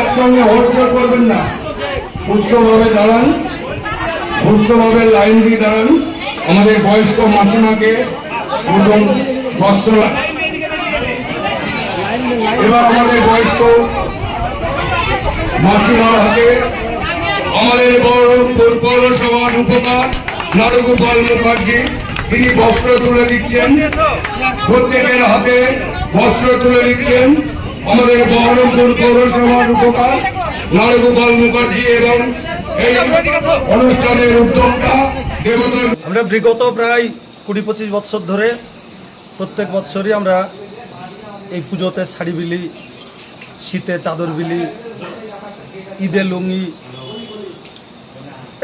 একসঙ্গে হটচল করবেন না। সুস্থভাবে দাঁড়ান, সুস্থভাবে লাইন দিয়ে দাঁড়ান। আমাদের বয়স্ক মাসিমাকে এবার আমাদের বয়স্ক মাসিমার আমাদের নারগোপাল মুখার্জি। তিনি বস্ত্র তুলে দিচ্ছেন। প্রত্যেকের হাতে বস্ত্র তুলে দিচ্ছেন। আমাদের বহরমপুর পৌরসভার উপকার, নারগোপাল মুখার্জি এবং এই অনুষ্ঠানের উদ্যোক্তা আমরা বিগত প্রায় কুড়ি পঁচিশ বছর ধরে প্রত্যেক বৎসরই আমরা এই পুজোতে শাড়ি বিলি, শীতে চাদর বিলি, ঈদে লুঙ্গি,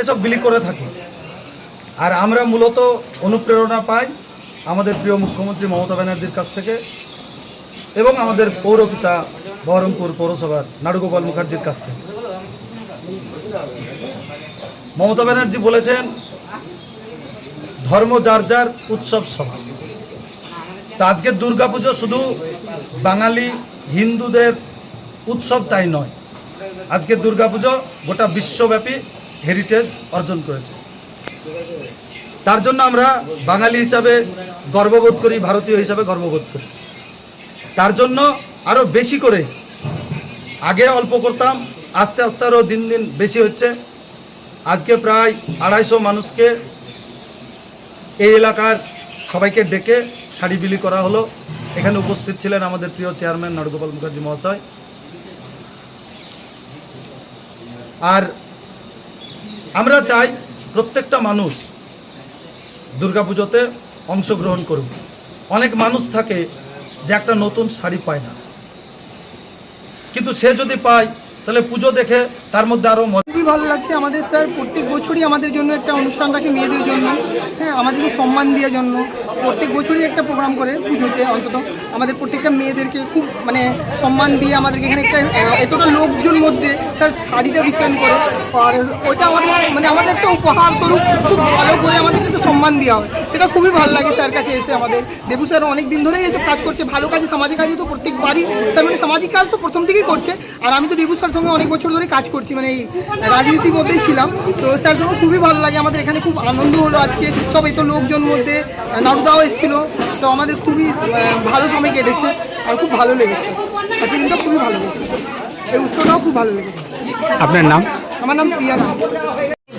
এসব বিলি করে থাকি। আর আমরা মূলত অনুপ্রেরণা পাই আমাদের প্রিয় মুখ্যমন্ত্রী মমতা ব্যানার্জির কাছ থেকে এবং আমাদের পৌরপিতা বহরমপুর পৌরসভার নাড়ুগোপাল মুখার্জির কাছ থেকে। মমতা ব্যানার্জি বলেছেন, ধর্ম যার যার, উৎসব সভা তা আজকের দুর্গাপুজো শুধু বাঙালি হিন্দুদের উৎসব তাই নয় আজকের দুর্গাপুজো গোটা বিশ্বব্যাপী হেরিটেজ অর্জন করেছে। তার জন্য আমরা বাঙালি হিসাবে গর্ববোধ করি, ভারতীয় হিসাবে গর্ববোধ করি। তার জন্য আরও বেশি করে আগে অল্প করতাম, আস্তে আস্তে আরও দিন দিন বেশি হচ্ছে। আজকে প্রায় আড়াইশো মানুষকে এই এলাকার সবাইকে ডেকে শাড়ি বিলি করা হলো। এখানে উপস্থিত ছিলেন আমাদের প্রিয় চেয়ারম্যান নরগোপাল মুখার্জি মহাশয়। আর আমরা চাই প্রত্যেকটা মানুষ দুর্গাপুজোতে অংশগ্রহণ করুক। অনেক মানুষ থাকে যে একটা নতুন শাড়ি পায় না। কিন্তু সে যদি পায় তাহলে পুজো দেখে তার মধ্যে আরও খুবই ভালো লাগছে আমাদের, স্যার। প্রত্যেক বছরই আমাদের জন্য একটা অনুষ্ঠান রাখে মেয়েদের জন্য। হ্যাঁ আমাদেরকে সম্মান দেওয়ার জন্য। প্রত্যেক বছরই একটা প্রোগ্রাম করে পুজোতে, অন্তত। আমাদের প্রত্যেকটা মেয়েদেরকে খুব মানে সম্মান দিয়ে আমাদেরকে এখানে একটা এতটা লোকজন মধ্যে, স্যার, শাড়িটা বিতরণ করে। আর ওইটা আমাদের মানে আমাদের একটা উপহার স্বরূপ, খুব ভালো করে আমাদেরকে একটা সম্মান দেওয়া হয়। সেটা খুবই ভালো লাগে স্যার কাছে এসে আমাদের। দেবু স্যার অনেক দিন ধরেই এসে কাজ করছে। ভালো কাজে সামাজিক কাজে তো প্রত্যেকবারই। স্যার মানে সামাজিক কাজ তো প্রথম থেকেই করছে। আর আমি তো দেবু স্যার সঙ্গে অনেক বছর ধরে কাজ করছি মানে এই রাজনীতির মধ্যেই ছিলাম। তো স্যার সঙ্গে খুবই ভালো লাগে আমাদের এখানে খুব আনন্দ হলো আজকে। সব এই তো লোকজন মধ্যে নারুদাও এসেছিল। তো আমাদের খুবই ভালো সময় কেটেছে আর খুব ভালো লেগেছে। আজকে দিনটা খুবই ভালো লেগেছে। এই উৎসবটাও খুব ভালো লেগেছে। আপনার নাম? আমার নাম প্রিয়া নাম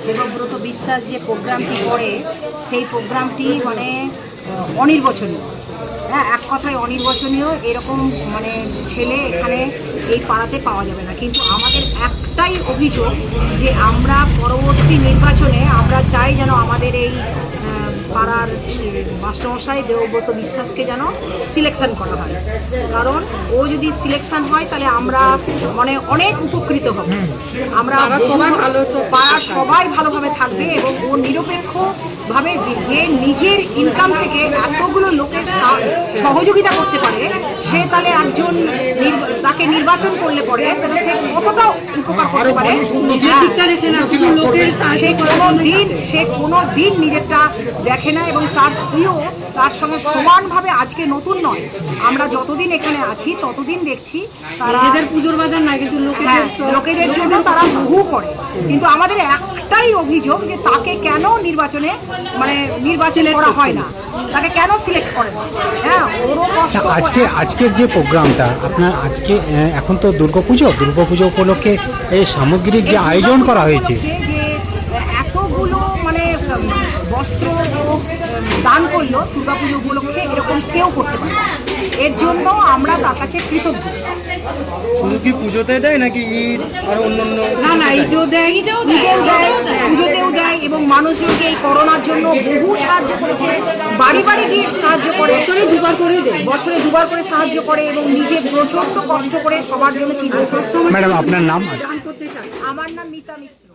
দেবব্রত বিশ্বাস যে প্রোগ্রামটি করে সেই প্রোগ্রামটি মানে অনির্বচনীয়। হ্যাঁ এক কথায় অনির্বাচনীয় এরকম মানে ছেলে এখানে এই পাড়াতে পাওয়া যাবে না। কিন্তু আমাদের একটাই অভিযোগ যে আমরা পরবর্তী নির্বাচনে আমরা চাই যেন আমাদের এই পাড়ার মাস্টারমশাই দেবব্রত বিশ্বাসকে যেন সিলেকশন করা হয়। কারণ ও যদি সিলেকশন হয় তাহলে আমরা মানে অনেক উপকৃত হব। আমরা সবাই ভালো পাড়ার সবাই ভালোভাবে থাকবে এবং ও নিরপেক্ষ ভাবে যে- নিজের ইনকাম থেকে এতগুলো লোকের সহযোগিতা করতে পারে সে তাহলে একজন তাকে নির্বাচন করলে পরে তাহলে সে কতটা উপকার করতে পারে। সে কোনো দিন সে কোনো দিন নিজেরটা দেখে না এবং তার স্ত্রীও তার সঙ্গে সমানভাবে আজকে নতুন নয়। আমরা যতদিন এখানে আছি ততদিন দেখছি তারা নিজেদের পুজোর বাজার না কিন্তু হ্যাঁ, লোকেদের লোকেদের জন্য তারা বহু করে। কিন্তু আমাদের একটাই অভিযোগ যে তাকে কেন নির্বাচনে মানে নির্বাচনে করা হয় না। তাকে কেন সিলেক্ট করে না হ্যাঁ ওরও কষ্ট আজকে আজকের যে প্রোগ্রামটা আপনার আজকে এখন তো দুর্গাপুজো দুর্গাপুজো উপলক্ষে এই সামগ্রিক যে আয়োজন করা হয়েছে যে এতগুলো মানে উম, বস্ত্র দান করল দুর্গাপুজো উপলক্ষে এরকম কেউ করতে পারে এর জন্য আমরা তার কাছে কৃতজ্ঞ। শুধু কি পুজোতে দেয় নাকি ঈদ আর অন্যান্য না না ঈদেও দেয় ঈদেও ঈদেও দেয় পুজোতেও দেয় এবং মানুষজনকে এই করোনার জন্য বহু সাহায্য করেছে বাড়ি বাড়ি গিয়ে সাহায্য করে বছরে দুবার করে দেয়। বছরে দুবার করে সাহায্য করে এবং নিজে প্রচণ্ড কষ্ট করে সবার জন্য চিন্তা ম্যাডাম আপনার নাম? দান করতে চায় আমার নাম মিতা মিশ্র।